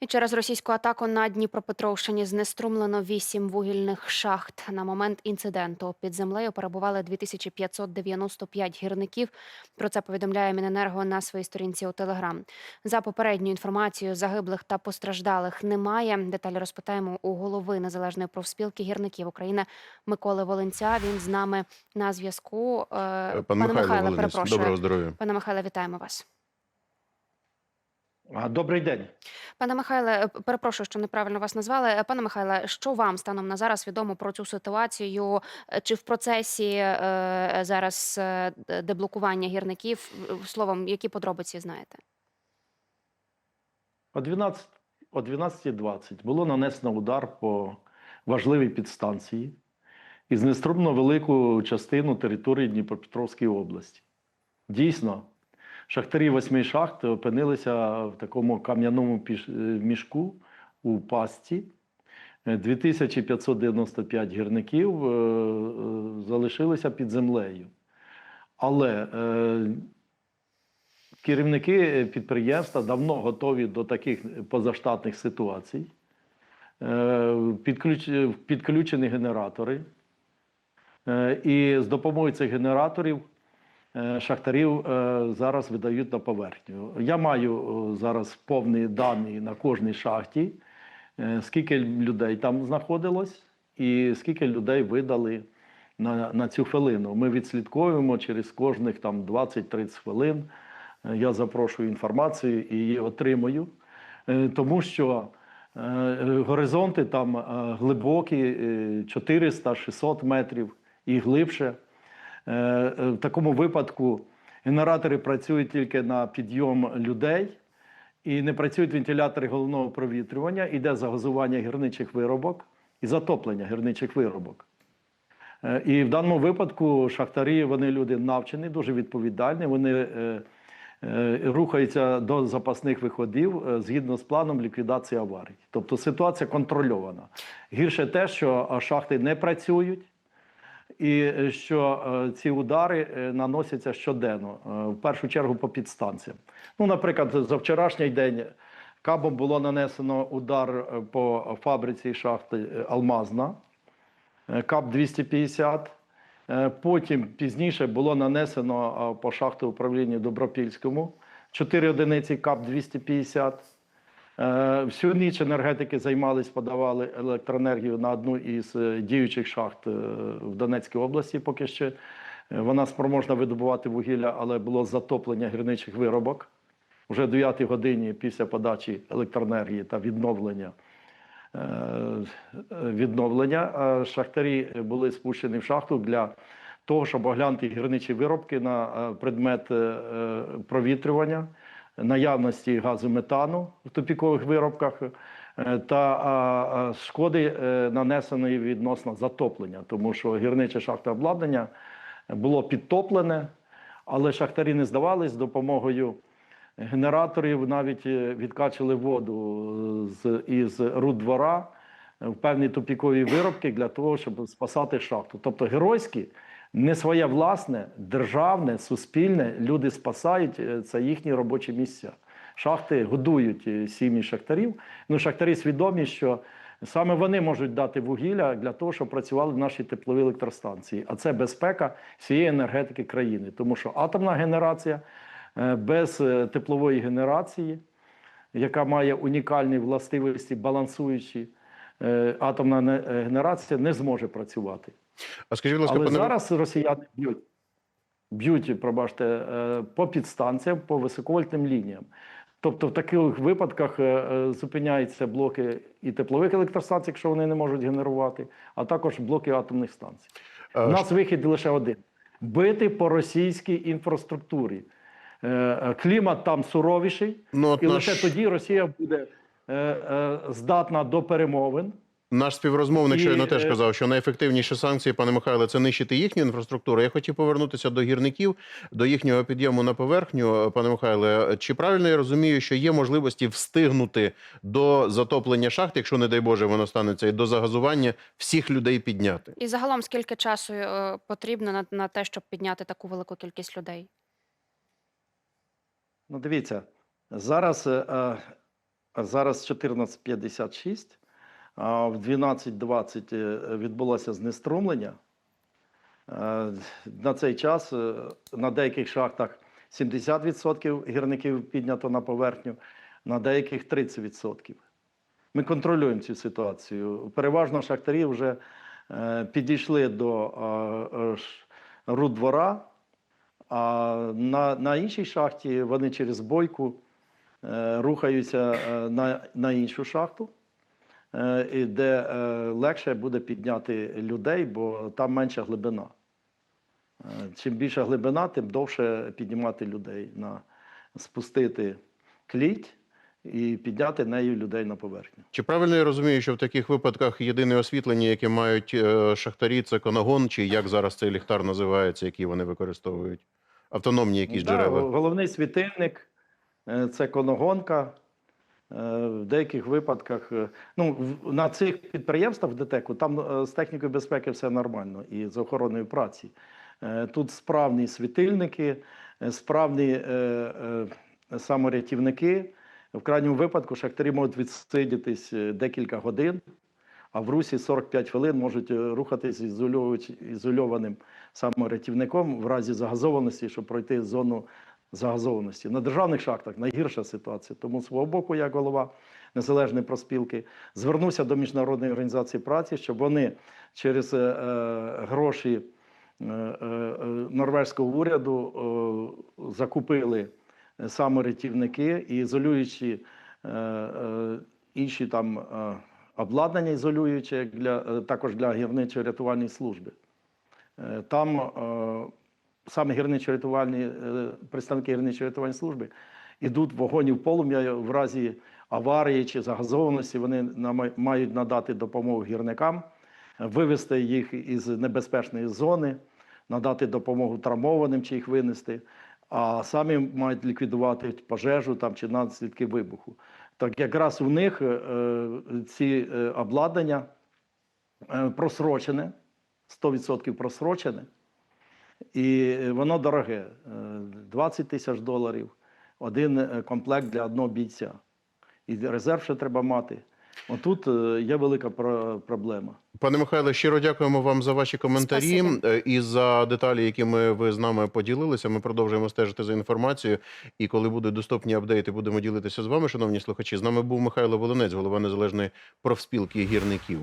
І через російську атаку на Дніпропетровщині знеструмлено вісім вугільних шахт. На момент інциденту під землею перебували 2595 гірників. Про це повідомляє Міненерго на своїй сторінці у Телеграм. За попередньою інформацією, загиблих та постраждалих немає. Деталі розпитаємо у голови незалежної профспілки гірників України Миколи Волинця. Він з нами на зв'язку. Е, Пан Михайло Волинець, перепрошую. доброго здоров'я. Пане Михайле, вітаємо вас. Добрий день. Пане Михайле, е, перепрошую, що неправильно вас назвали. Е, Пане Михайле, що вам станом на зараз відомо про цю ситуацію? Е, Чи в процесі зараз деблокування гірників? Словом, які подробиці знаєте? О 12 о 12.20 було нанесено удар по важливій підстанції і знеструмлено велику частину території Дніпропетровської області. Дійсно, шахтарі восьми шахт опинилися в такому кам'яному е, мішку у пастці. Е, 2595 гірників е, е, залишилися під землею. Але е, керівники підприємства давно готові до таких позаштатних ситуацій. Е, підключ- Підключені генератори. Е, І з допомогою цих генераторів е, шахтарів е, зараз видають на поверхню. Я маю е, зараз повні дані на кожній шахті, е, скільки людей там знаходилось, і скільки людей видали на, на цю хвилину. Ми відслідковуємо через кожних там 20-30 хвилин. Е, Я запрошую інформацію і її отримую, Е, тому що е, е, горизонти там е, глибокі, е, 400-600 метрів і глибше. Е, е, В такому випадку генератори працюють тільки на підйом людей і не працюють вентилятори головного провітрювання, іде загазування гірничих виробок і затоплення гірничих виробок. Е, І в даному випадку шахтарі вони люди навчені, дуже відповідальні. Вони рухаються до запасних виходів згідно з планом ліквідації аварій. Тобто ситуація контрольована. Гірше те, що шахти не працюють, і е, що е, ці удари е, наносяться щоденно, в першу чергу по підстанціям. Ну, наприклад, за вчорашній день кабом було нанесено удар по фабриці шахти Алмазна. КАП 250. Е, Потім пізніше було нанесено по шахту управління Добропільському 4 одиниці КАП 250. Е, Всю ніч енергетики займались, подавали електроенергію на одну із е, діючих шахт е, в Донецькій області. Поки ще Е, вона спроможна видобувати вугілля, але було затоплення гірничих виробок. Вже о 9 годині після подачі електроенергії та відновлення е, відновлення. е, Шахтарі були спущені в шахту для того, щоб оглянути гірничі виробки на е, предмет е, е, провітрювання, наявності газу метану в тупікових виробках е, та шкоди е, нанесеної відносно затоплення, тому що гірниче шахтне обладнання було підтоплене, але шахтарі не здавались допомогою генераторів навіть е, відкачали воду з із руд двора в певні тупікові виробки для того, щоб спасати шахту. Тобто геройські, не своє власне, державне, суспільне люди спасають е, це їхні робочі місця. Шахти годують е, сім'ї шахтарів. Ну, шахтарі свідомі, що саме вони можуть дати вугілля для того, щоб працювали наші теплові електростанції. А це безпека всієї енергетики країни, тому що атомна генерація е, без теплової генерації, яка має унікальні властивості, балансуючі, атомна генерація не зможе працювати. А скажіть, будь ласка, Але пане зараз росіяни б'ють. Б'ють, пробачте, е, по підстанціям, по високовольтним лініям. Тобто в таких випадках е, е, зупиняються блоки і теплових електростанцій, якщо вони не можуть генерувати, а також блоки атомних станцій. У нас вихід лише один: бити по російській інфраструктурі. Клімат там суровіший, ну, і наш, лише тоді Росія буде здатна до перемовин. Наш співрозмовник щойно теж е, казав, що найефективніші санкції, пане Михайле, це нищити їхню інфраструктуру. Я хотів повернутися до гірників, до їхнього підйому на поверхню. Пане Михайле, чи правильно я розумію, що є можливості встигнути до затоплення шахт, якщо не дай Боже воно станеться, і до загазування всіх людей підняти? І загалом скільки часу е, потрібно на, на те, щоб підняти таку велику кількість людей? Ну, дивіться, зараз е, Зараз 14.56, а в 12.20 е, відбулося знеструмлення. Е, На цей час е, на деяких шахтах 70% гірників піднято на поверхню, на деяких 30%. Ми контролюємо цю ситуацію. Переважно шахтарі вже підійшли до е, е, ш- руд двора, а на, на іншій шахті вони через бойку рухаються на, на іншу шахту, і де е, легше буде підняти людей, бо там менша глибина. Е, Чим більша глибина, тим довше піднімати людей, на, спустити кліть і підняти нею людей на поверхню. Чи правильно я розумію, що в таких випадках єдине освітлення, яке мають е, шахтарі, це конагон, чи як зараз цей ліхтар називається, який вони використовують? Автономні якісь Да, джерела? Головний світильник е, це коногонка. Е, В деяких випадках, е, ну, на цих підприємствах в ДТЕКу там е, з технікою безпеки все нормально і з охороною праці. Тут справні світильники, справні саморятівники. В крайньому випадку шахтарі можуть відсидітись декілька годин, а в русі 45 хвилин можуть рухатись ізольованим саморятівником в разі загазованості, щоб пройти зону загазованості. На державних шахтах найгірша ситуація. Тому свого боку, як голова незалежної проспілки, звернувся до міжнародної організації праці, щоб вони через е, е, гроші е, е, е, норвезького уряду е, закупили саморятівники і ізолюючи е, е, інші там е, обладнання ізолююче як для, е, також для гірничо-рятувальної служби. Е, Там е, саме гірничо-рятувальні е, представники гірничо-рятувальної служби йдуть в вогонь в полум'я в разі аварії чи загазованості. Вони мають надати допомогу гірникам, вивести їх із небезпечної зони, надати допомогу травмованим чи їх винести, а самі мають ліквідувати пожежу там чи наслідки вибуху. Так якраз у них е, ці е, обладнання е, просрочене, 100% просрочене, і воно дороге. е, 20 тисяч доларів, один е, комплект для одного бійця. І резерв ще треба мати. Отут е, є велика про- проблема. Пане Михайле, щиро дякуємо вам за ваші коментарі Спасибо. е, і за деталі, якими ви з нами поділилися. Ми продовжуємо стежити за інформацією. І коли будуть доступні апдейти, будемо ділитися з вами, шановні слухачі. З нами був Михайло Волинець, голова незалежної профспілки гірників.